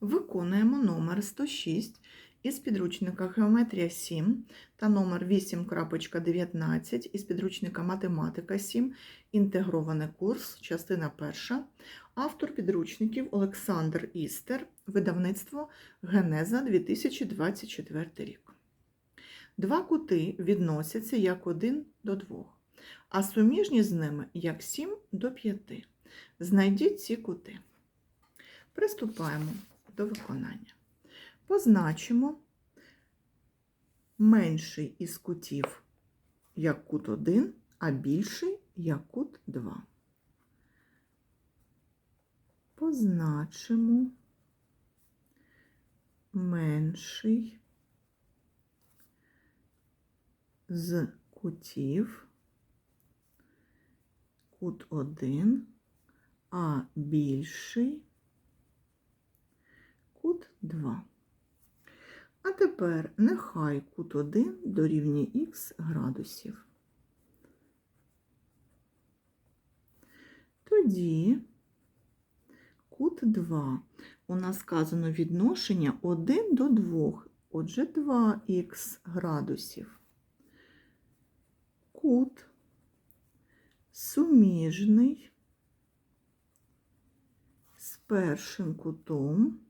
Виконуємо номер 106 із підручника Геометрія 7 та номер 8.19 із підручника Математика 7, інтегрований курс, частина 1. Автор підручників Олександр Істер, видавництво Генеза 2024 рік. Два кути відносяться як один до двох, а суміжні з ними як 7 до 5. Знайдіть ці кути. Приступаємо до виконання. Позначимо менший із кутів як кут 1, а більший як кут 2. Позначимо менший з кутів кут 1, а більший кут 2. А тепер нехай кут 1 дорівнює х градусів. Тоді кут 2. У нас сказано відношення 1 до 2, отже 2х градусів. Кут суміжний з першим кутом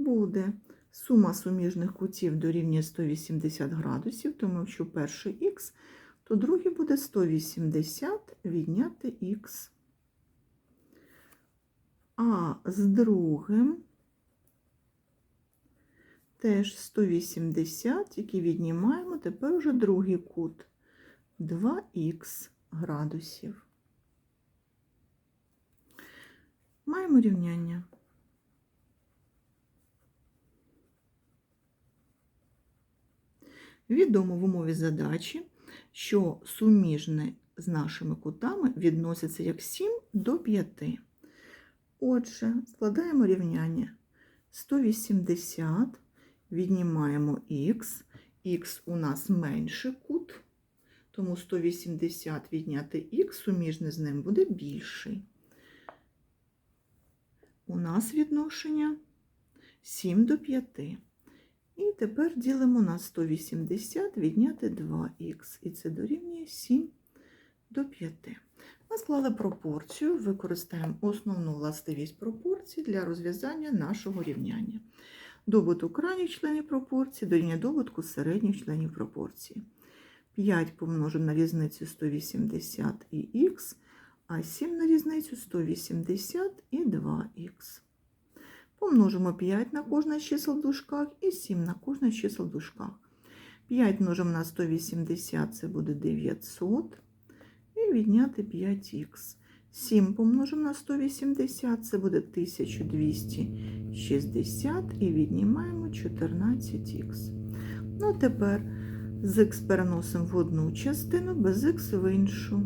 буде сума суміжних кутів дорівнює 180 градусів, тому якщо перший х, то другий буде 180 відняти х. А з другим теж 180, який віднімаємо, тепер уже другий кут 2х градусів. Маємо рівняння. Відомо в умові задачі, що суміжне з нашими кутами відноситься як 7 до 5. Отже, складаємо рівняння 180, віднімаємо х, х у нас менший кут, тому 180 відняти х, суміжне з ним буде більший. У нас відношення 7 до 5. І тепер ділимо на 180 відняти 2х, і це дорівнює 7 до 5. Ми склали пропорцію, використаємо основну властивість пропорції для розв'язання нашого рівняння. Добуток крайніх членів пропорції дорівнює добутку середніх членів пропорції. 5 помножимо на різницю 180 і х, а 7 на різницю 180 і 2х. Помножимо 5 на кожне з чисел дужках і 7 на кожне з чисел дужках. 5 множимо на 180 це буде 900. І відняти 5х. 7 помножимо на 180 це буде 1260 і віднімаємо 14х. Ну, тепер з х переносимо в одну частину, без х в іншу.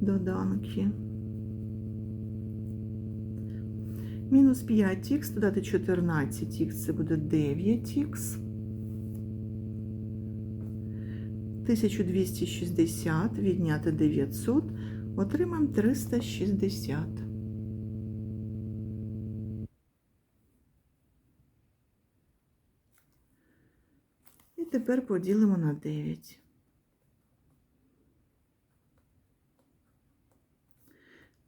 Доданки. Мінус 5х, додати 14х, це буде 9х. 1260 відняти 900, отримаємо 360. І тепер поділимо на 9.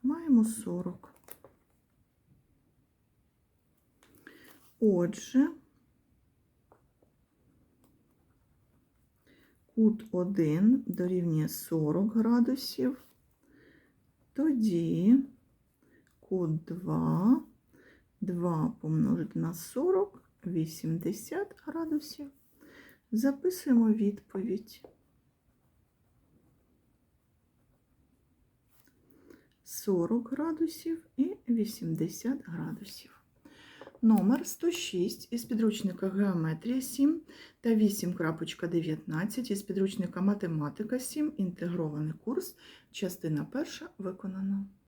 Маємо 40. Отже, кут 1 дорівнює 40 градусів, тоді кут 2, 2 помножити на 40, 80 градусів. Записуємо відповідь. 40 градусів і 80 градусів. Номер 106 із підручника Геометрія 7 та 8.19 із підручника Математика 7. Інтегрований курс. Частина перша виконана.